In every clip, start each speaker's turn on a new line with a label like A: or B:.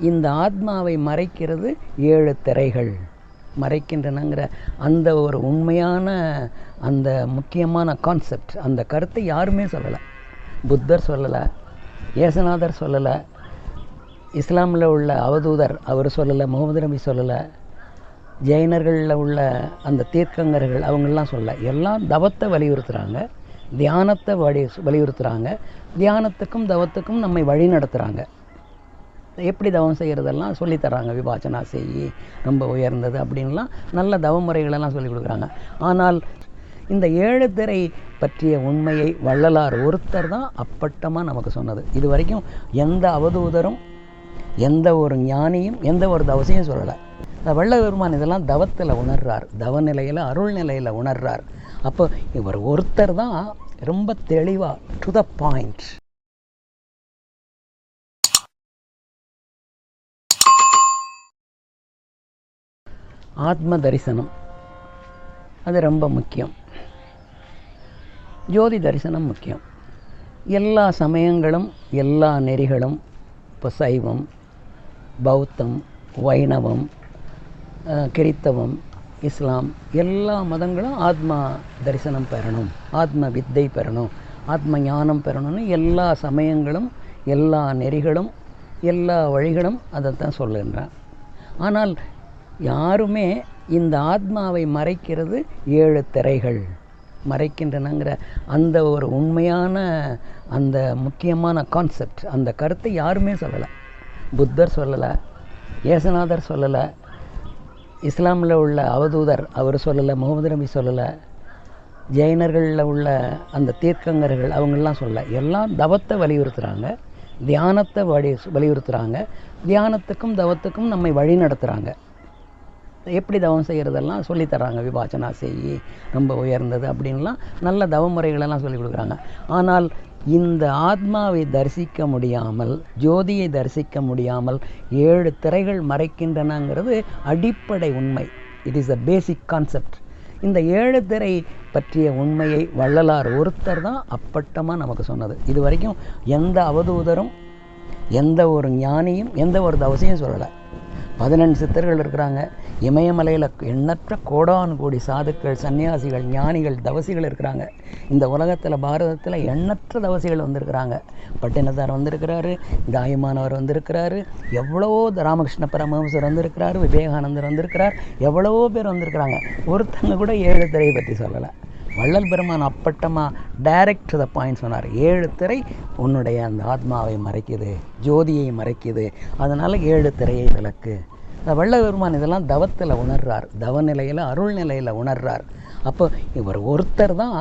A: இந்த ஆத்மாவை மறைக்கிறது ஏழு திரைகள். மறைக்கின்றனங்கிற அந்த ஒரு உண்மையான அந்த முக்கியமான கான்செப்ட் அந்த கருத்தை யாருமே சொல்லலை. புத்தர் சொல்லலை ஏசநாதர் சொல்லலை இஸ்லாமில் உள்ள அவதூதர் அவர் சொல்லலை முகமது நபி சொல்லலை ஜெயினர்களில் உள்ள அந்த தீர்க்கங்கர்கள் அவங்கெல்லாம் சொல்லலை. எல்லாம் தவத்தை வலியுறுத்துகிறாங்க தியானத்தை வலி வலியுறுத்துகிறாங்க தியானத்துக்கும் தவத்துக்கும் நம்மை வழி நடத்துகிறாங்க எப்படி தவம் செய்கிறதெல்லாம் சொல்லித்தராங்க விபாச்சனா செய் ரொம்ப உயர்ந்தது அப்படின்லாம் நல்ல தவ முறைகளெல்லாம் சொல்லிக் கொடுக்குறாங்க. ஆனால் இந்த ஏழு திரை பற்றிய உண்மையை வள்ளலார் ஒருத்தர் தான் அப்பட்டமாக நமக்கு சொன்னது. இது வரைக்கும் எந்த அவதூதரும் எந்த ஒரு ஞானியும் எந்த ஒரு தவசையும் சொல்லலை. வள்ள பெருமான் இதெல்லாம் தவத்தில் உணர்றார். தவ நிலையில் அருள் நிலையில் உணர்றார். அப்போ இவர் ஒருத்தர் தான் ரொம்ப தெளிவாக டு த பாயிண்ட் ஆத்ம தரிசனம் அது ரொம்ப முக்கியம். ஜோதி தரிசனம் முக்கியம். எல்லா சமயங்களும் எல்லா நெறிகளும் இப்போ சைவம் பௌத்தம் வைணவம் கிறித்தவம் இஸ்லாம் எல்லா மதங்களும் ஆத்மா தரிசனம் பெறணும். ஆத்ம வித்தை பெறணும். ஆத்ம ஞானம் பெறணும்னு எல்லா சமயங்களும் எல்லா நெறிகளும் எல்லா வழிகளும் அதைத்தான் சொல்லுகின்றான் ஆனால் யாருமே இந்த ஆத்மாவை மறைக்கிறது ஏழு திரைகள். மறைக்கின்றனங்கிற அந்த ஒரு உண்மையான அந்த முக்கியமான கான்செப்ட் அந்த கருத்தை யாருமே சொல்லலை. புத்தர் சொல்லலை ஏசநாதர் சொல்லலை இஸ்லாமில் உள்ள அவதூதர் அவர் சொல்லலை முகமது நபி சொல்லலை ஜெயினர்களில் உள்ள அந்த தீர்க்கங்கர்கள் அவங்கெல்லாம் சொல்லலை. எல்லாம் தவத்தை வலியுறுத்துகிறாங்க தியானத்தை வலி வலியுறுத்துகிறாங்க தியானத்துக்கும் தவத்துக்கும் நம்மை வழி நடத்துகிறாங்க எப்படி தவம் செய்கிறதெல்லாம் சொல்லித்தராங்க விபாச்சனா செய் ரொம்ப உயர்ந்தது அப்படின்லாம் நல்ல தவ முறைகளெல்லாம் சொல்லிக் கொடுக்குறாங்க. ஆனால் இந்த ஆத்மாவை தரிசிக்க முடியாமல் ஜோதியை தரிசிக்க முடியாமல் ஏழு திரைகள் மறைக்கின்றனங்கிறது அடிப்படை உண்மை. It is a basic concept இந்த ஏழு திரை பற்றிய உண்மையை வள்ளலார் ஒருத்தர் தான் அப்பட்டமாக நமக்கு சொன்னது. இது வரைக்கும் எந்த அவதூதரும் எந்த ஒரு ஞானியும் எந்த ஒரு தவசையும் சொல்லலை. பதினெண்டு சித்தர்கள் இருக்கிறாங்க. இமயமலையில் எண்ணற்ற கோடான் கோடி சாதுக்கள் சன்னியாசிகள் ஞானிகள் தவசிகள் இருக்கிறாங்க. இந்த உலகத்தில் பாரதத்தில் எண்ணற்ற தவசிகள் வந்திருக்கிறாங்க. பட்டினத்தார் வந்திருக்கிறாரு தாயுமானவர் வந்திருக்கிறாரு எவ்வளவோ ராமகிருஷ்ண பரமஹம்சர் வந்திருக்கிறாரு விவேகானந்தர் வந்திருக்கிறார் எவ்வளவோ பேர் வந்திருக்கிறாங்க. ஒருத்தங்க கூட ஏழு திரையை பற்றி சொல்லலை. வள்ளல் பெருமான் அப்பட்டமாக டைரக்ட் டு த பாயிண்ட் சொன்னார். ஏழு திரை உன்னுடைய அந்த ஆத்மாவை மறைக்குது ஜோதியை மறைக்குது. அதனால் ஏழு திரையை விளக்கு. இந்த வள்ள பெருமான் இதெல்லாம் தவத்தில் உணர்றார். தவ நிலையில் அருள் நிலையில் உணர்றார். அப்போ இவர் ஒருத்தர் தான்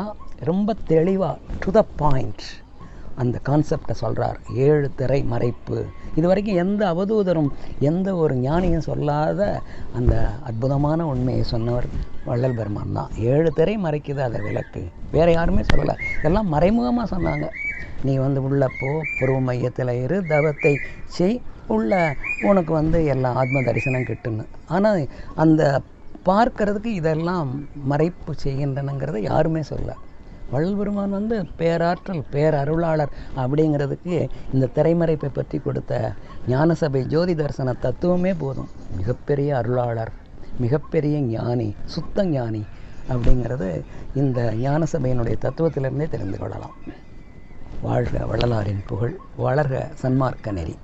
A: ரொம்ப தெளிவாக டு த பாயிண்ட் அந்த கான்செப்டை சொல்கிறார் ஏழு திரை மறைப்பு. இது வரைக்கும் எந்த அவதூதரும் எந்த ஒரு ஞானியும் சொல்லாத அந்த அற்புதமான உண்மையை சொன்னவர் வள்ளல் பெருமான் தான். ஏழு திரை மறைக்குது அதை விளக்கு. வேறு யாருமே சொல்லலை. எல்லாம் மறைமுகமாக சொன்னாங்க. நீ வந்து உள்ள போ புருவ மையத்தில் இரு தவத்தை செய் உள்ள உனக்கு வந்து எல்லாம் ஆத்ம தரிசனம் கிட்டுன்னு. ஆனால் அந்த பார்க்கறதுக்கு இதெல்லாம் மறைப்பு செய்கின்றனங்கிறத யாருமே சொல்லலை. வள்ளல் பெருமான் வந்து பேராற்றல் பேரருளாளர் அப்படிங்கிறதுக்கு இந்த திரைமறைப்பை பற்றி கொடுத்த ஞானசபை ஜோதி தரிசன தத்துவமே போதும். மிகப்பெரிய அருளாளர் மிகப்பெரிய ஞானி சுத்த ஞானி அப்படிங்கிறது இந்த ஞானசபையினுடைய தத்துவத்திலிருந்தே தெரிந்து கொள்ளலாம். வாழ்க வள்ளலாரின் புகழ் வளர்க சன்மார்க்க நெறி.